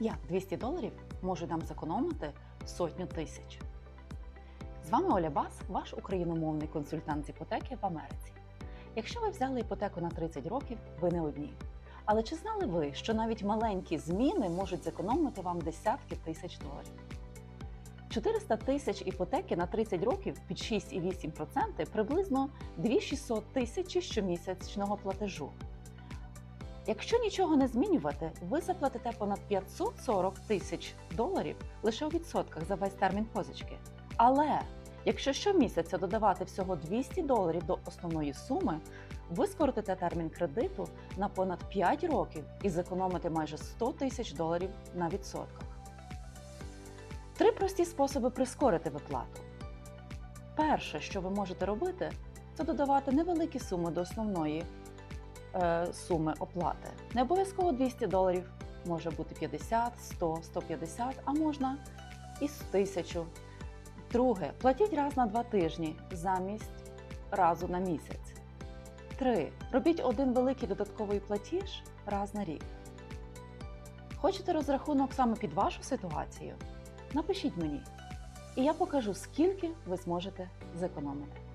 Як 200 доларів можуть нам зекономити сотню тисяч? З вами Оля Бас, ваш україномовний консультант з іпотеки в Америці. Якщо ви взяли іпотеку на 30 років, ви не одні. Але чи знали ви, що навіть маленькі зміни можуть зекономити вам десятки тисяч доларів? 400 тисяч іпотеки на 30 років під 6,8% приблизно 2600 тисяч щомісячного платежу. Якщо нічого не змінювати, ви заплатите понад 540 тисяч доларів лише у відсотках за весь термін позички. Але якщо щомісяця додавати всього 200 доларів до основної суми, ви скоротите термін кредиту на понад 5 років і зекономите майже 100 тисяч доларів на відсотках. Три прості способи прискорити виплату. Перше, що ви можете робити, це додавати невеликі суми до основної суми оплати. Не обов'язково 200 доларів, може бути 50, 100, 150, а можна і 1000. Друге, платіть раз на два тижні замість разу на місяць. Три. Робіть один великий додатковий платіж раз на рік. Хочете розрахунок саме під вашу ситуацію? Напишіть мені, і я покажу, скільки ви зможете зекономити.